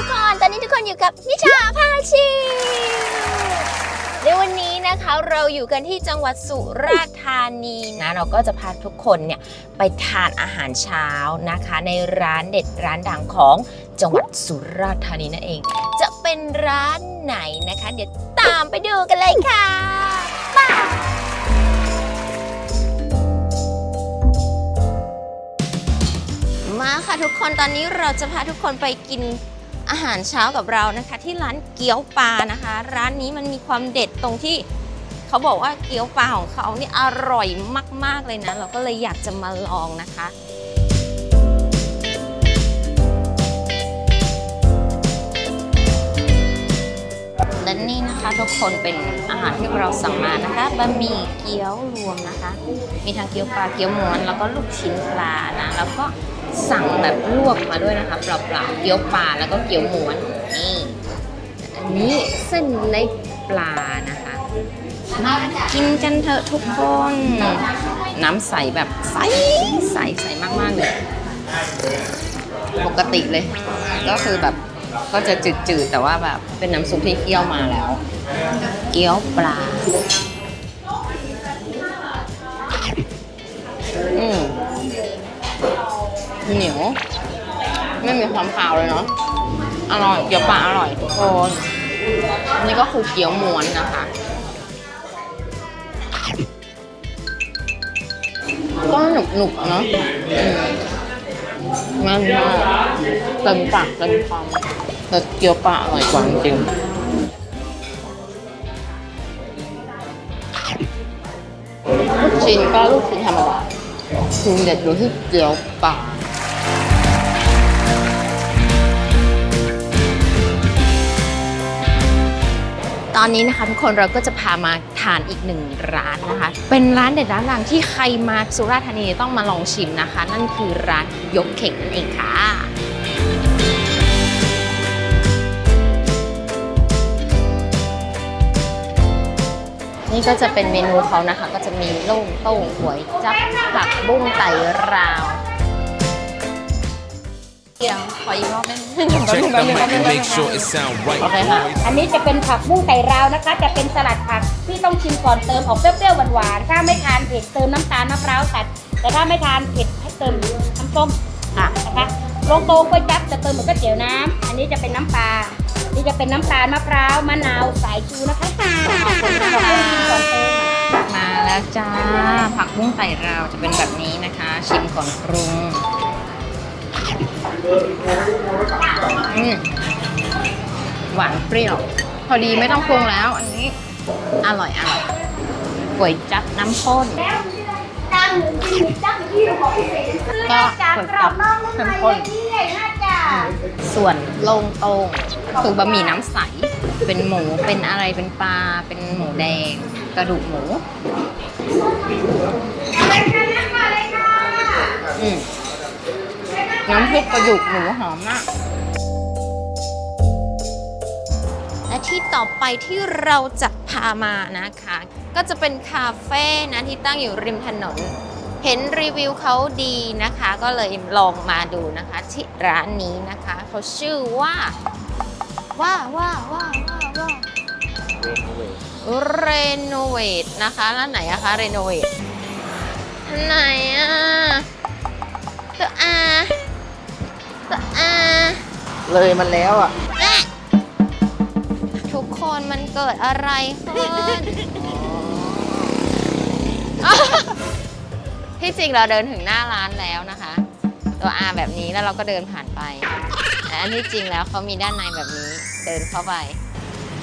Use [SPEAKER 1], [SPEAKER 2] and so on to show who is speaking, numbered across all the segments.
[SPEAKER 1] ทุกคน ตอนนี้ทุกคนอยู่กับนิชาพาชิวในวันนี้นะคะเราอยู่กันที่จังหวัดสุราษฎร์ธานีนะเราก็จะพาทุกคนเนี่ยไปทานอาหารเช้านะคะ ในร้านเด็ดร้านดังของจังหวัดสุราษฎร์ธานีนั่นเอง จะเป็นร้านไหนนะคะ เดี๋ยวตามไปดูกันเลยค่ะไปมาค่ะทุกคนตอนนี้เราจะพาทุกคนไปกิน อาหารเช้ากับเรานะคะ ที่ร้านเกี๊ยวปลานะคะ ร้านนี้มันมีความเด็ดตรงที่เขาบอกว่าเกี๊ยวปลาของเขานี่อร่อยมาก ๆเลยนะ เราก็เลยอยากจะมาลองนะคะและนี่นะคะทุกคนเป็นอาหารที่เราสั่งมานะคะบะหมี่เกี๊ยวรวมนะคะ มีทั้งเกี๊ยวปลาเกี๊ยวม้วนแล้วก็ลูกชิ้นปลานะแล้วก็ สั่งแบบลวกมาด้วยนะคะเปล่าๆเกี๊ยวปลาแล้วก็เกี๊ยวม้วนนี่อันนี้เส้นเล็กปลานะคะมากินกันเถอะทุกคน น้ำใสแบบใสใสใสมากๆเลย ปกติเลย ก็คือแบบก็จะจืดๆ แต่ว่าแบบเป็นน้ำซุปที่เคี่ยวมาแล้ว เกี๊ยวปลา มีความคาวเลยเนาะ อร่อย เกี๊ยวปลาอร่อยทุกคนนี่ก็คือเกี๊ยวม้วนนะคะ ก็หนุบหนุบๆเนาะมันมากเต็มปากเต็มคำแต่เกี๊ยวปลาอร่อยกว่าจริงลูกชิ้นก็ลูกชิ้นธรรมดาคือเด็ดอยู่ที่เกี๊ยวปลา อนนี้นะคะ ทุกคนเราก็จะพามาทานอีกหนึ่งร้านนะคะ เป็นร้านเด็ดร้านดังที่ใครมาสุราษฎร์ธานีต้องมาลองชิมนะคะ นั่นคือร้านยกเข่งนั่นเองค่ะนี่ก็จะเป็นเมนูเขานะคะ ก็จะมีโล่งโต้งหวยจับผักบุ้งไต่ราว เดี๋ยวขออีกรอบได้ไหม
[SPEAKER 2] Check the mic and make sure it sound right,
[SPEAKER 1] Okay,
[SPEAKER 2] boys.
[SPEAKER 3] อันนี้จะเป็นผักบุ้งไก่ราวนะคะ จะเป็นสลัดผักที่ต้องชิมก่อนเติมออกเปรี้ยวๆหวานๆ ถ้าไม่ทานเผ็ดเติมน้ำตาลมะพร้าวตัด แต่ถ้าไม่ทานเผ็ดให้เติมน้ำส้มค่ะนะคะโลงโตก๋วยจั๊บจะเติมเหมือนก๋วยเตี๋ยวน้ำอันนี้จะเป็นน้ำปลา นี่จะเป็นน้ำตาลมะพร้าวมะนาวสายชูนะคะขอบคุณค่ะก่อนเติม
[SPEAKER 1] มาแล้วจ้า ผักบุ้งไต่ราวจะเป็นแบบนี้นะคะ ชิมก่อนปรุง อืมหวานเปรี้ยว พอดีไม่ต้องปรุงแล้ว อันนี้ อร่อยอร่อยก๋วยจับน้ำข้นก็ก๋วยจับเข้มข้นส่วนโลงโตงคือบะหมี่น้ำใส เป็นหมู เป็นอะไร เป็นปลา เป็นหมูแดง กระดูกหมูอืม น้ำพริกกระดูกหมูหอมมาก และที่ต่อไปที่เราจะพามานะคะ ก็จะเป็นคาเฟ่นะที่ตั้งอยู่ริมถนน เห็นรีวิวเขาดีนะคะ ก็เลยลองมาดูนะคะ ที่ร้านนี้นะคะเขาชื่อว่าว่าว่าว่าว่าว่าเรโนเวทนะคะร้านไหนอะคะเรโนเวทไหนอะตัวอา อา
[SPEAKER 4] เลยมันแล้วอะ
[SPEAKER 1] แม่ทุกคนมันเกิดอะไรขึ้นที่จริงเราเดินถึงหน้าร้านแล้วนะคะ ตัวอาแบบนี้แล้วเราก็เดินผ่านไปแต่อันที่จริงแล้วเขามีด้านในแบบนี้เดินเข้าไป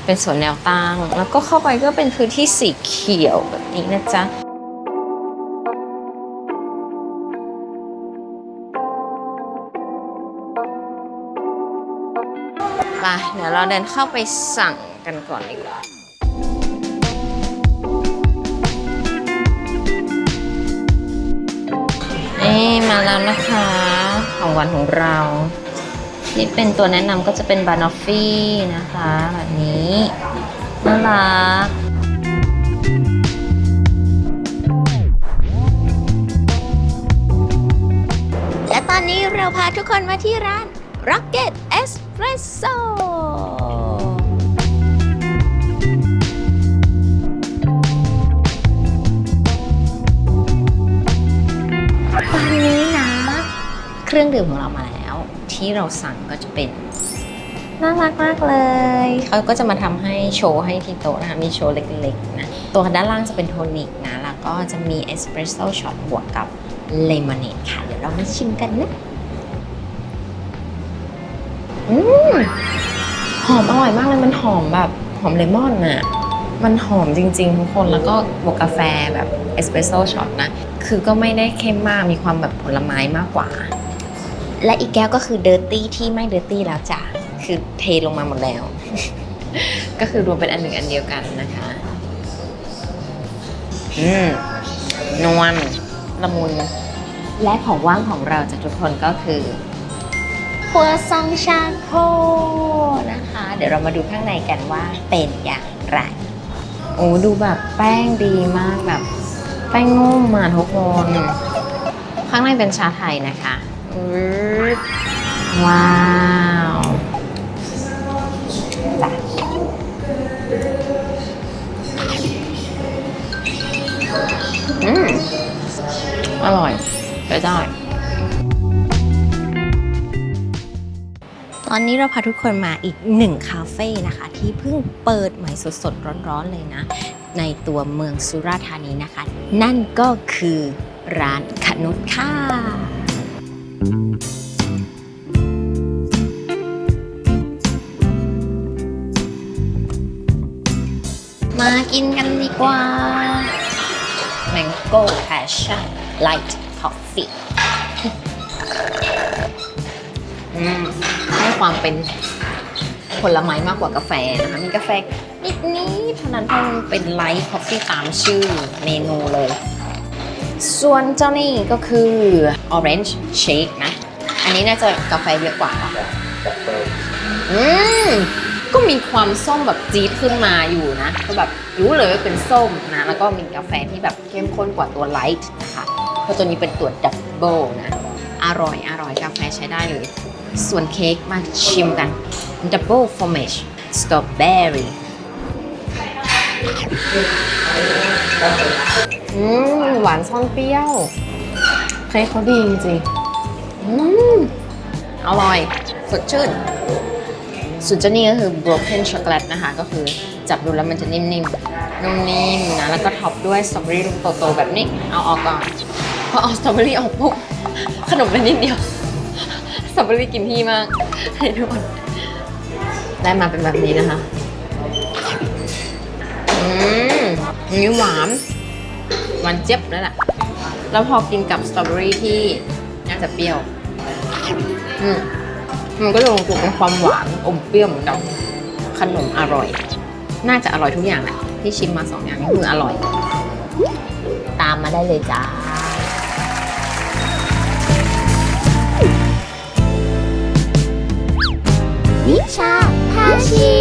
[SPEAKER 1] เป็นสวนแนวตั้งแล้วก็เข้าไปก็เป็นพื้นที่สีเขียวแบบนี้นะจ๊ะ ปเดี๋ยวเราเดินเข้าไปสั่งกันก่อนดีกว่านี่มาแล้วนะคะ ของหวานของเรา ที่เป็นตัวแนะนำก็จะเป็นบานอฟฟี่นะคะ แบบนี้น่ารักและตอนนี้เราพาทุกคนมาที่ร้าน Rocket S Espresso ตอนนี้นะ เครื่องดื่มของเรามาแล้ว ที่เราสั่งก็จะเป็น น่ารักมากเลย เขาก็จะมาทำให้โชว์ให้ที่โต๊ะนะคะ มีโชว์เล็กๆนะ ตัวด้านล่างจะเป็นโทนิกนะ แล้วก็จะมีเอสเปรสโซ่ช็อตบวกกับเลมอนเนดค่ะ เดี๋ยวเรามาชิมกันนะ อืมหอมอร่อยมากเลยมันหอมแบบหอมเลมอนน่ะ มันหอมจริง ๆ ทุกคนแล้วก็บวกกาแฟแบบเอสเปรสโซ่ช็อตนะ คือก็ไม่ได้เข้มมากมีความแบบผลไม้มากกว่า และอีกแก้วก็คือเดอร์ตี้ที่ไม่เดอร์ตี้แล้วจ้ะคือเทลงมาหมดแล้ว ก็คือรวมเป็นอันหนึ่งอันเดียวกันนะคะ อืมนวลละมุนและของว่างของเราจากทุกคนก็คือ ครัวซองชาโคนะคะ เดี๋ยวเรามาดูข้างในกันว่าเป็นอย่างไร โอ้ดูแบบแป้งดีมากแบบ แป้งนุ่มมาทุกคน ข้างในเป็นชาไทยนะคะว้าวจ้ะอืมอร่อยไปได้ อนนี้เราพาทุกคนมาอีกหนึ่งคาเฟ่นะคะ ที่เพิ่งเปิดใหม่สดๆ ร้อนๆเลยนะ ในตัวเมืองสุราษฎร์ธานีนะคะ นั่นก็คือร้านขนุนค่ะมากินกันดีกว่า Mango Passion Light Coffee อืม ความเป็นผลไม้มากกว่ากาแฟนะคะ มีกาแฟนิดนี้เท่านั้นเพราะมันเป็นไลท์คอฟฟี่ตามชื่อเมนูเลย ส่วนเจ้านี่ก็คือ Orange Shake นะ อันนี้น่าจะกาแฟเยอะกว่าอืมก็มีความส้มแบบจี๊ดขึ้นมาอยู่นะ ก็แบบรู้เลยว่าเป็นส้มนะ แล้วก็มีกาแฟที่แบบเข้มข้นกว่าตัวไลท์นะคะเพราะตัวนี้เป็นตัวดับเบิลนะ อร่อยอร่อยกาแฟใช้ได้เลย ส่วนเค้กมาชิมกัน Double Formage Strawberry อืมหวานซ่อนเปรี้ยว เค้กเขาดีจริงๆอืมอร่อย สดชื่นส่วนเจ้านี่ก็คือ broken chocolate นะคะ ก็คือจับดูแล้วมันจะนิ่มๆ นุ่มนิ่มนะ แล้วก็ท็อปด้วยสตรอเบอรี่ลูกโตๆแบบนี้ เอาออกก่อน อเอาสตรอเบอรี่ออกปุ๊บขนมเป็นนิดเดียวสตรอเบอรี่กินพี่มากให้ทุกคนได้มาเป็นแบบนี้นะคะอืมนี่หวานหวานเจี๊ยบแล้วแหละแล้วพอกินกับสตรอเบอรี่ที่น่าจะเปรี้ยวอืมมันก็จะลงตัวเป็นความหวานอมเปรี้ยวเหมือนกับขนมอร่อย น่าจะอร่อยทุกอย่างแหละที่ชิมมาสองอย่างนี้คืออร่อย ตามมาได้เลยจ้า
[SPEAKER 5] Спасибо.